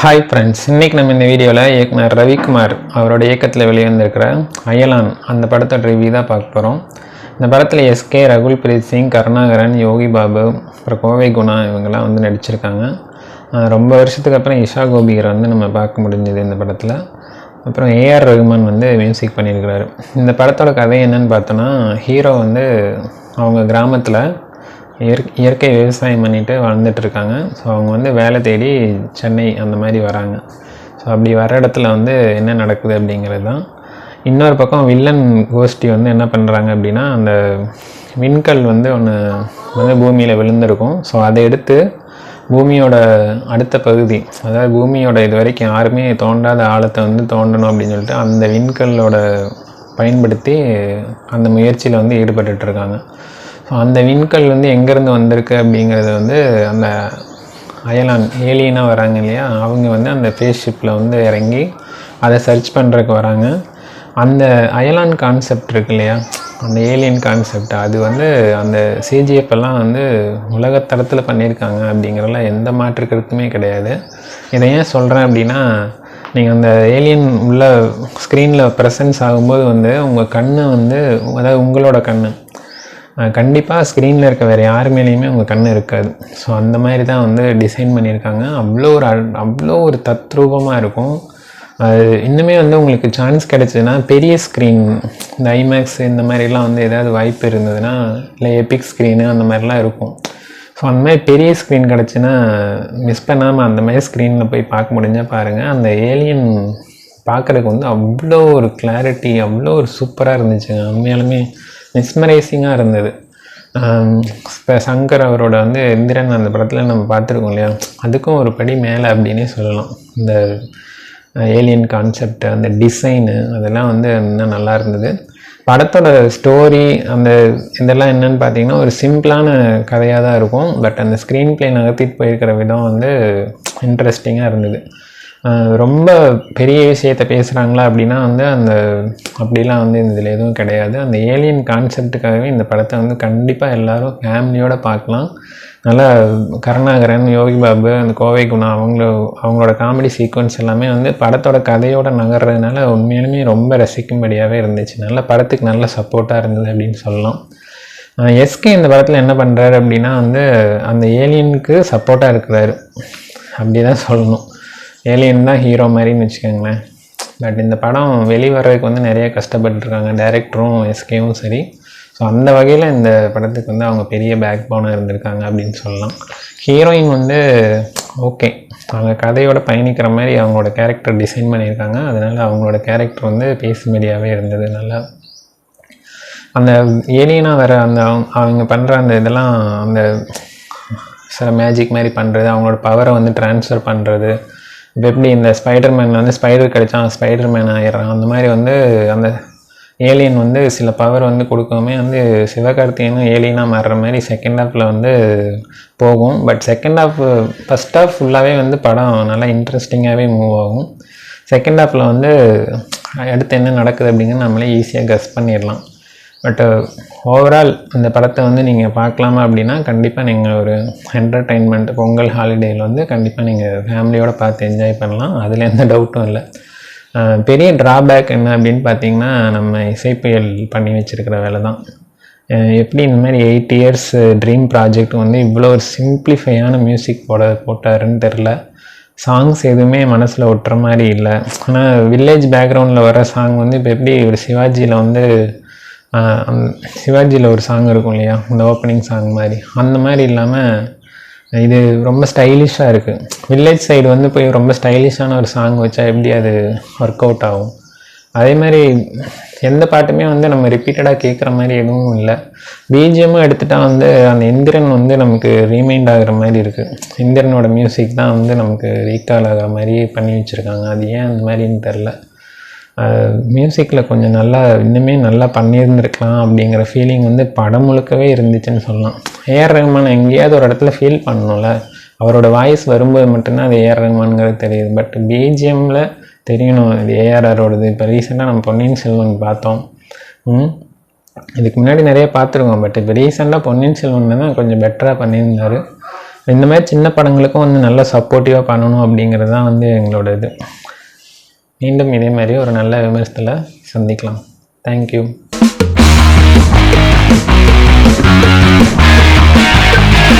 Hi friends இன்னைக்கு நம்ம இந்த வீடியோவில் இயக்குனர் ரவிக்குமார் அவரோட இயக்கத்தில் வெளிவந்திருக்கிற அயலான் அந்த படத்தோட ரிவ்யூ தான் பார்க்க போகிறோம் இந்த படத்தில் எஸ்கே ரகுல் பிரீத் சிங் கருணாகரன் யோகி பாபு அப்புறம் கோவை குணா இவங்கெல்லாம் வந்து நடிச்சிருக்காங்க. ரொம்ப வருஷத்துக்கு அப்புறம் இஷா கோபிகரை வந்து நம்ம பார்க்க முடிஞ்சது இந்த படத்தில். அப்புறம் ஏஆர் ரகுமான் வந்து மியூசிக் பண்ணியிருக்கிறாரு. இந்த படத்தோட கதை என்னன்னு பார்த்தோன்னா ஹீரோ வந்து அவங்க கிராமத்தில் இயற் இயற்கை விவசாயம் பண்ணிட்டு வாழ்ந்துட்டு இருக்காங்க ஸோ அவங்க வந்து வேலை தேடி சென்னை அந்த மாதிரி வராங்க. ஸோ அப்படி வர இடத்துல வந்து என்ன நடக்குது அப்படிங்கிறது தான். இன்னொரு பக்கம் வில்லன் கோஷ்டி வந்து என்ன பண்ணுறாங்க அப்படின்னா அந்த விண்கல் வந்து ஒன்று வந்து பூமியில் விழுந்திருக்கும். ஸோ அதை எடுத்து பூமியோட அடுத்த பகுதி அதாவது பூமியோட இது வரைக்கும் யாருமே தோண்டாத ஆழத்தை வந்து தோண்டணும் அப்படின்னு சொல்லிட்டு அந்த விண்கல்லோட பயன்படுத்தி அந்த முயற்சியில் வந்து ஈடுபட்டுருக்காங்க இருக்காங்க. ஸோ அந்த விண்கல் வந்து எங்கேருந்து வந்திருக்கு அப்படிங்கிறது வந்து அந்த அயலான் ஏலியனாக வராங்க இல்லையா? அவங்க வந்து அந்த ஃபேஸ் ஷிப்பில் வந்து இறங்கி அதை சர்ச் பண்ணுறதுக்கு வராங்க. அந்த அயலான் கான்செப்ட் இருக்கு இல்லையா? அந்த ஏலியன் கான்செப்ட் அது வந்து அந்த சிஜிஎஃப் எல்லாம் வந்து உலகத்தரத்தில் பண்ணியிருக்காங்க அப்படிங்கிறதுல எந்த மாற்று கருத்துமே கிடையாது. இதை ஏன் சொல்கிறேன் அப்படின்னா நீங்கள் அந்த ஏலியன் உள்ள ஸ்க்ரீனில் ப்ரெசன்ஸ் ஆகும்போது வந்து உங்கள் கண்ணு வந்து அதாவது உங்களோட கண்ணு கண்டிப்பாக ஸ்க்ரீனில் இருக்க வேறு யார் மேலேயுமே உங்கள் கண் இருக்காது. ஸோ அந்த மாதிரி தான் வந்து டிசைன் பண்ணியிருக்காங்க. அவ்வளோ ஒரு அவ்வளோ ஒரு தத்ரூபமாக இருக்கும். அது இன்னுமே வந்து உங்களுக்கு சான்ஸ் கிடச்சதுன்னா பெரிய ஸ்க்ரீன் இந்த ஐமேக்ஸ் இந்த மாதிரிலாம் வந்து ஏதாவது வாய்ப்பு இருந்ததுன்னா இல்லை எபிக் ஸ்க்ரீனு அந்த மாதிரிலாம் இருக்கும். ஸோ அந்த மாதிரி பெரிய ஸ்க்ரீன் கிடச்சுன்னா மிஸ் பண்ணாமல் அந்த மாதிரி ஸ்க்ரீனில் போய் பார்க்க முடிஞ்சால் பாருங்கள் அந்த ஏலியன் பார்க்குறதுக்கு வந்து அவ்வளோ ஒரு கிளாரிட்டி அவ்வளோ ஒரு சூப்பராக இருந்துச்சுங்க. உண்மையாலுமே மிஸ்மரைசிங்காக இருந்தது. இப்போ சங்கர் அவரோட வந்து இந்திரன் அந்த படத்தில் நம்ம பார்த்துருக்கோம் இல்லையா? அதுக்கும் ஒரு படி மேலே அப்படின்னே சொல்லலாம். இந்த ஏலியன் கான்செப்ட் அந்த டிசைனு அதெல்லாம் வந்து இன்னும் நல்லா இருந்தது. படத்தோட ஸ்டோரி அந்த இதெல்லாம் என்னன்னு பார்த்தீங்கன்னா ஒரு சிம்பிளான கதையாக தான் இருக்கும். பட் அந்த ஸ்க்ரீன் பிளே நகர்த்திட்டு போயிருக்கிற விதம் வந்து இன்ட்ரெஸ்டிங்காக இருந்தது. ரொம்ப பெரிய விஷயத்த பேசுகிறாங்களா அப்படின்னா வந்து அந்த அப்படிலாம் வந்து இதில் எதுவும் கிடையாது. அந்த ஏலியன் கான்செப்டுக்காகவே இந்த படத்தை வந்து கண்டிப்பாக எல்லாரும் ஃபேமிலியோடு பார்க்கலாம். நல்லா கருணாகரன் யோகி பாபு அந்த கோவை குணா அவங்கள அவங்களோட காமெடி சீக்வன்ஸ் எல்லாமே வந்து படத்தோட கதையோடு நகர்றதுனால உண்மையிலுமே ரொம்ப ரசிக்கும்படியாகவே இருந்துச்சு. நல்ல படத்துக்கு நல்ல சப்போர்ட்டாக இருந்தது அப்படின்னு சொல்லலாம். எஸ்கே இந்த படத்தில் என்ன பண்ணுறாரு அப்படின்னா வந்து அந்த ஏலியனுக்கு சப்போர்ட்டாக இருக்கிறாரு. அப்படி தான் சொல்லணும். ஏலியன் தான் ஹீரோ மாதிரின்னு வச்சுக்கோங்களேன். பட் இந்த படம் வெளிவரதுக்கு வந்து நிறைய கஷ்டப்பட்டுருக்காங்க. டேரக்டரும் எஸ்கேவும் சரி. ஸோ அந்த வகையில் இந்த படத்துக்கு வந்து அவங்க பெரிய பேக் போனாக இருந்திருக்காங்க அப்படின்னு சொல்லலாம். ஹீரோயின் வந்து ஓகே அவங்க கதையோட பயணிக்கிற மாதிரி அவங்களோட கேரக்டர் டிசைன் பண்ணியிருக்காங்க. அதனால் அவங்களோட கேரக்டர் வந்து பேசும்படியாகவே இருந்தது நல்லா. அந்த ஏலியனாக வர அந்த அவங்க- அவங்க பண்ணுற அந்த இதெல்லாம் அந்த சில மேஜிக் மாதிரி பண்ணுறது அவங்களோட பவரை வந்து ட்ரான்ஸ்ஃபர் பண்ணுறது இப்போ எப்படி இந்த ஸ்பைடர்மேன் வந்து ஸ்பைடர் கிடைச்சா ஸ்பைடர் மேன் ஆயிடுறான் அந்த மாதிரி வந்து அந்த ஏலியன் வந்து சில பவர் வந்து கொடுக்கவுமே வந்து சிவகார்த்திகேயனும் ஏலியனாக மாறுற மாதிரி செகண்ட் ஹாஃபில் வந்து போகும். But second half first half ஃபுல்லாகவே வந்து படம் நல்லா இன்ட்ரெஸ்டிங்காகவே மூவ் ஆகும். செகண்ட் ஹாஃபில் வந்து அடுத்து என்ன நடக்குது அப்படிங்கிறது நம்மளே ஈஸியாக கஸ் பண்ணிடலாம். பட் ஓவரால் uh, இந்த படத்தை வந்து நீங்கள் பார்க்கலாமா அப்படின்னா கண்டிப்பாக நீங்கள் ஒரு என்டர்டெயின்மெண்ட் பொங்கல் ஹாலிடேயில் வந்து கண்டிப்பாக நீங்கள் ஃபேமிலியோடு பார்த்து என்ஜாய் பண்ணலாம். அதில் எந்த டவுட்டும் இல்லை. பெரிய ட்ராபேக் என்ன அப்படின்னு பார்த்தீங்கன்னா நம்ம இசைப்புயல் பண்ணி வச்சுருக்கிற வேலை தான். எப்படி இந்த மாதிரி எயிட் இயர்ஸ் ட்ரீம் ப்ராஜெக்ட் வந்து இவ்வளோ ஒரு சிம்பிளிஃபையான மியூசிக் போட போட்டாருன்னு தெரில சாங்ஸ் எதுவுமே மனசில் ஒட்டுற மாதிரி இல்லை. ஆனால் வில்லேஜ் பேக்ரவுண்டில் வர சாங் வந்து இப்போ எப்படி ஒரு சிவாஜியில் வந்து சிவாஜியில் ஒரு சாங் இருக்கும் இல்லையா? இந்த ஓப்பனிங் சாங் மாதிரி. அந்த மாதிரி இல்லாமல் இது ரொம்ப ஸ்டைலிஷாக இருக்குது வில்லேஜ் சைடு வந்து போய் ரொம்ப ஸ்டைலிஷான ஒரு சாங் வச்சா எப்படி அது ஒர்க் அவுட் ஆகும்? அதே மாதிரி எந்த பாட்டுமே வந்து நம்ம ரிப்பீட்டடாக கேட்குற மாதிரி எதுவும் இல்லை. பிஜிஎம்மும் எடுத்துட்டால் வந்து அந்த இந்திரன் வந்து நமக்கு ரீமைண்ட் ஆகுற மாதிரி இருக்குது இந்திரனோட மியூசிக் தான் வந்து நமக்கு ரீகால் ஆகிற மாதிரியே பண்ணி வச்சுருக்காங்க. அது ஏன் அந்த மாதிரின்னு தெரில மியூசிக்கில் கொஞ்சம் நல்லா இன்னுமே நல்லா பண்ணியிருந்துருக்கலாம் அப்படிங்கிற ஃபீலிங் வந்து படம் முழுக்கவே இருந்துச்சுன்னு சொல்லலாம். ஏஆர் ரஹ்மான் எங்கேயாவது ஒரு இடத்துல ஃபீல் பண்ணணும்ல. அவரோட வாய்ஸ் வரும்போது மட்டும்தான் அது ஏஆர் ரஹ்மான்ங்கிறது தெரியுது. பட் பிஜிஎம்மில் தெரியணும். இது ஏஆர்ஆரோடது இப்போ ரீசெண்டாக நம்ம பொன்னியின் செல்வன் பார்த்தோம். இதுக்கு முன்னாடி நிறைய பார்த்துருக்கோம். பட் இப்போ ரீசெண்டாக பொன்னியின் செல்வன் தான் கொஞ்சம் பெட்டராக பண்ணியிருந்தாரு. இந்த மாதிரி சின்ன படங்களுக்கும் வந்து நல்லா சப்போர்ட்டிவாக பண்ணணும் அப்படிங்கிறது தான் வந்து எங்களோட இது. மீண்டும் இதே மாதிரி ஒரு நல்ல விமர்சனத்தில் சந்திக்கலாம். தேங்க்யூ